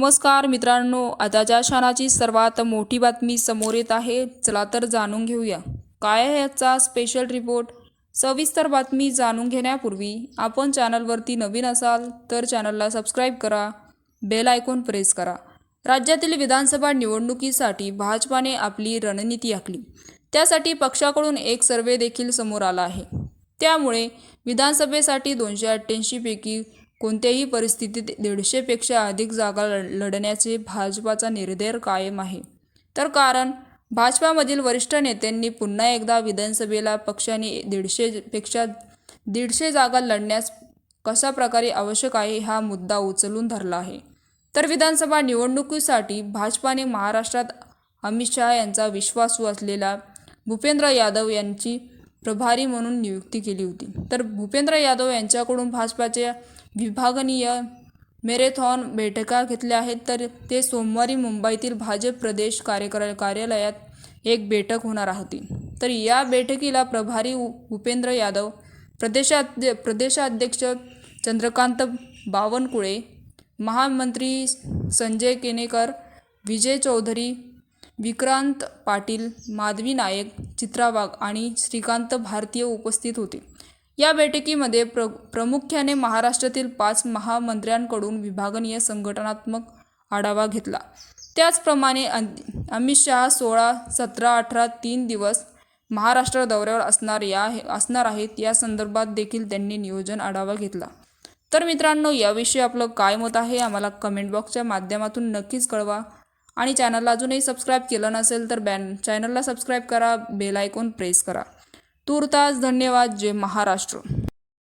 नमस्कार मित्रांनो आताच्या क्षणाची सर्वात मोठी बातमी समोर येत आहे. चला तर जाणून घेऊया. काय आहे याचा स्पेशल रिपोर्ट सविस्तर बातमी जाणून घेण्यापूर्वी आपण चॅनलवरती नवीन असाल तर चॅनलला सबस्क्राईब करा बेल आयकॉन प्रेस करा. राज्यातील विधानसभा निवडणुकीसाठी भाजपाने आपली रणनीती आखली. त्यासाठी पक्षाकडून एक सर्वे देखील समोर आला आहे. त्यामुळे विधानसभेसाठी दोनशे अठ्ठ्याऐंशीपैकी कोणत्याही परिस्थितीत दीडशेपेक्षा अधिक जागा लढण्याचे भाजपाचा निर्धार कायम आहे. तर कारण भाजपामधील वरिष्ठ नेत्यांनी पुन्हा एकदा विधानसभेला पक्षाने दीडशेपेक्षा दीडशे जागा लढण्यास कशा प्रकारे आवश्यक आहे हा मुद्दा उचलून धरला आहे. तर विधानसभा निवडणुकीसाठी भाजपाने महाराष्ट्रात अमित शहा यांचा विश्वासू असलेला भूपेंद्र यादव यांची प्रभारी म्हणून नियुक्ती केली होती. तर भूपेंद्र यादव यांच्याकडून भाजपाच्या विभागनीय मॅरेथॉन बैठका घेतल्या आहेत. तर ते सोमवारी मुंबईतील भाजप प्रदेश कार्यकर कार्यालयात एक बैठक होणार होती. तर या बैठकीला प्रभारी भूपेंद्र यादव प्रदेशाध्य प्रदेशाध्यक्ष चंद्रकांत बावनकुळे महामंत्री संजय केनेकर विजय चौधरी विक्रांत पाटील माधवी नायक चित्रा वाघ आणि श्रीकांत भारतीय उपस्थित होते. या बैठकीमध्ये प्र प्रामुख्याने महाराष्ट्रातील पाच महामंत्र्यांकडून विभागनीय संघटनात्मक आढावा घेतला. त्याचप्रमाणे अं- अमित शहा सोळा सतरा अठरा तीन दिवस महाराष्ट्र दौऱ्यावर असणार या असणार आहेत या संदर्भात देखील त्यांनी नियोजन आढावा घेतला. तर मित्रांनो याविषयी आपलं काय मत आहे आम्हाला कमेंट बॉक्सच्या माध्यमातून नक्कीच कळवा. आणि चॅनलला अजूनही सबस्क्राईब केलं नसेल तर बॅन चॅनलला सबस्क्राईब करा बेल आयकॉन प्रेस करा. तूर्तास धन्यवाद जय महाराष्ट्र.